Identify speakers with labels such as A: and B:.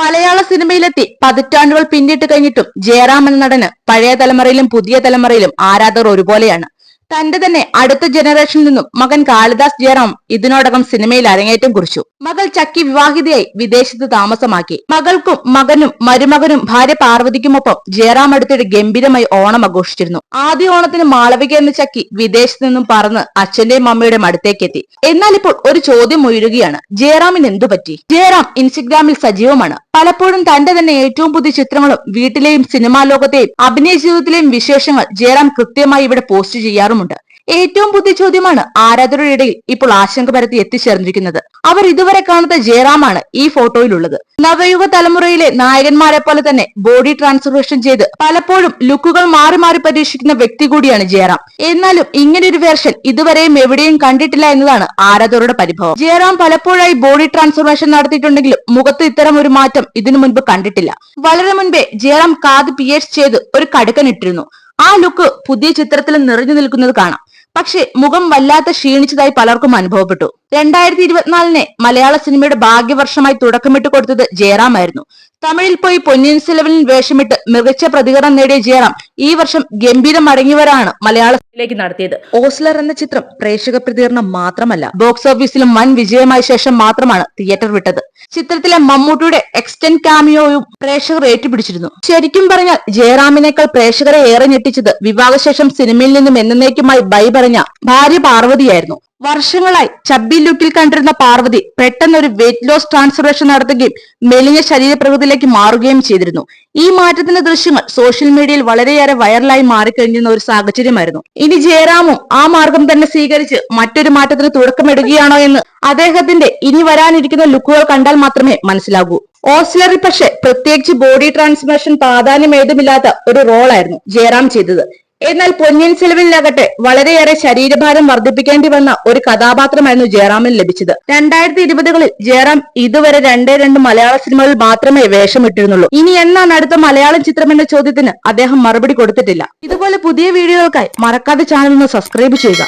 A: മലയാള സിനിമയിലെത്തി പതിറ്റാണ്ടുകൾ പിന്നിട്ട് കഴിഞ്ഞിട്ടും ജയറാം എന്ന നടന് പഴയ തലമുറയിലും പുതിയ തലമുറയിലും ആരാധകർ ഒരുപോലെയാണ്. തന്റെ തന്നെ അടുത്ത ജനറേഷനിൽ നിന്നും മകൻ കാളിദാസ് ജയറാം ഇതിനോടകം സിനിമയിൽ അരങ്ങേറ്റം കുറിച്ചു. മകൾ ചക്കി വിവാഹിതയായി വിദേശത്ത് താമസമാക്കി. മകൾക്കും മകനും മരുമകനും ഭാര്യ പാർവതിക്കുമൊപ്പം ജയറാം അടുത്തിടെ ഗംഭീരമായി ഓണം ആഘോഷിച്ചിരുന്നു. ആദ്യ ഓണത്തിന് മാളവിക എന്ന ചക്കി വിദേശത്ത് നിന്നും പറന്ന് അച്ഛന്റെയും അമ്മയുടെയും അടുത്തേക്കെത്തി. എന്നാൽ ഇപ്പോൾ ഒരു ചോദ്യം ഉയരുകയാണ്. ജയറാമിന് എന്തു പറ്റി? ജയറാം ഇൻസ്റ്റഗ്രാമിൽ സജീവമാണ്. പലപ്പോഴും തന്റെ തന്നെ ഏറ്റവും പുതിയ ചിത്രങ്ങളും വീട്ടിലെയും സിനിമാ ലോകത്തെയും അഭിനയ ജീവിതത്തിലെയും വിശേഷങ്ങൾ ജയറാം കൃത്യമായി ഇവിടെ പോസ്റ്റ് ചെയ്യാറുമുണ്ട് ഏറ്റവും പുതിയ ചോദ്യമാണ് ആരാധകരുടെ ഇടയിൽ ഇപ്പോൾ ആശങ്ക പരത്തി എത്തിച്ചേർന്നിരിക്കുന്നത്. അവർ ഇതുവരെ കാണാത്ത ജയറാമാണ് ഈ ഫോട്ടോയിലുള്ളത്. നവയുഗ തലമുറയിലെ നായകന്മാരെ പോലെ തന്നെ ബോഡി ട്രാൻസ്ഫോർമേഷൻ ചെയ്ത് പലപ്പോഴും ലുക്കുകൾ മാറി മാറി പരീക്ഷിക്കുന്ന വ്യക്തി കൂടിയാണ് ജയറാം. എന്നാലും ഇങ്ങനൊരു വേർഷൻ ഇതുവരെയും എവിടെയും കണ്ടിട്ടില്ല എന്നതാണ് ആരാധകരുടെ പരിഭവം. ജയറാം പലപ്പോഴായി ബോഡി ട്രാൻസ്ഫോർമേഷൻ നടത്തിയിട്ടുണ്ടെങ്കിലും മുഖത്ത് ഇത്തരം ഒരു മാറ്റം ഇതിനു മുൻപ് കണ്ടിട്ടില്ല. വളരെ മുൻപേ ജയറാം കാത് പിയേഴ്സ് ചെയ്ത് ഒരു കടുക്കനിട്ടിരുന്നു ആ ലുക്ക് പുതിയ ചിത്രത്തിൽ നിറഞ്ഞു നിൽക്കുന്നത് കാണാം. പക്ഷെ മുഖം വല്ലാത്ത ക്ഷീണിച്ചതായി പലർക്കും അനുഭവപ്പെട്ടു. രണ്ടായിരത്തി ഇരുപത്തിനാലിനെ മലയാള സിനിമയുടെ ഭാഗ്യവർഷമായി തുടക്കമിട്ട് കൊടുത്തത് ജയറാം ആയിരുന്നു. തമിഴിൽ പോയി പൊന്നിയിൻ സെലവനിൽ വേഷമിട്ട് മികച്ച പ്രതികരണം നേടിയ ജയറാം ഈ വർഷം ഗംഭീരം മടങ്ങിവരാണ് മലയാളത്തിലേക്ക് നടത്തിയത്. ഓസ്ലർ എന്ന ചിത്രം പ്രേക്ഷക പ്രതികരണം മാത്രമല്ല ബോക്സ് ഓഫീസിലും വൻ വിജയമായ ശേഷം മാത്രമാണ് തിയേറ്റർ വിട്ടത്. ചിത്രത്തിലെ മമ്മൂട്ടിയുടെ എക്സ്റ്റന്റ് കാമിയോയും പ്രേക്ഷകർ ഏറ്റുപിടിച്ചിരുന്നു. ശരിക്കും പറഞ്ഞാൽ ജയറാമിനേക്കാൾ പ്രേക്ഷകരെ ഏറെ ഞെട്ടിച്ചത് വിവാഹശേഷം സിനിമയിൽ നിന്നും എന്നേക്കുമായി ബൈ പറഞ്ഞ ഭാര്യ പാർവതിയായിരുന്നു. വർഷങ്ങളായി ചബ്ബി ലുക്കിൽ കണ്ടിരുന്ന പാർവതി പെട്ടെന്ന് ഒരു വെയിറ്റ് ലോസ് ട്രാൻസ്ഫർമേഷൻ നടത്തുകയും മെലിഞ്ഞ ശരീരപ്രകൃതിയിലേക്ക് മാറുകയും ചെയ്തിരുന്നു. ഈ മാറ്റത്തിന്റെ ദൃശ്യങ്ങൾ സോഷ്യൽ മീഡിയയിൽ വളരെയേറെ വൈറലായി മാറിക്കഴിഞ്ഞിരുന്ന ഒരു സാഹചര്യമായിരുന്നു. ഇനി ജയറാമും ആ മാർഗം തന്നെ സ്വീകരിച്ച് മറ്റൊരു മാറ്റത്തിന് തുടക്കമിടുകയാണോ എന്ന് അദ്ദേഹത്തിന്റെ ഇനി വരാനിരിക്കുന്ന ലുക്കുകൾ കണ്ടാൽ മാത്രമേ മനസ്സിലാകൂ. ഓസ്ലറി പക്ഷേ പ്രത്യേകിച്ച് ബോഡി ട്രാൻസ്ഫർമേഷൻ പ്രാധാന്യം ഏതുമില്ലാത്ത ഒരു റോളായിരുന്നു ജയറാം ചെയ്തത്. എന്നാൽ പൊന്നിയൻ സെലവിലാകട്ടെ വളരെയേറെ ശരീരഭാരം വർദ്ധിപ്പിക്കേണ്ടി വന്ന ഒരു കഥാപാത്രമായിരുന്നു ജയറാമിന് ലഭിച്ചത്. രണ്ടായിരത്തി ഇരുപതുകളിൽ ജയറാം ഇതുവരെ രണ്ടേ രണ്ട് മലയാള സിനിമകളിൽ മാത്രമേ വേഷമിട്ടിരുന്നുള്ളൂ. ഇനി എന്നാണ് അടുത്ത മലയാളം ചിത്രം എന്ന ചോദ്യത്തിന് അദ്ദേഹം മറുപടി കൊടുത്തിട്ടില്ല. ഇതുപോലെ പുതിയ വീഡിയോകൾക്കായി മറക്കാതെ ചാനൽ ഒന്ന് സബ്സ്ക്രൈബ് ചെയ്യുക.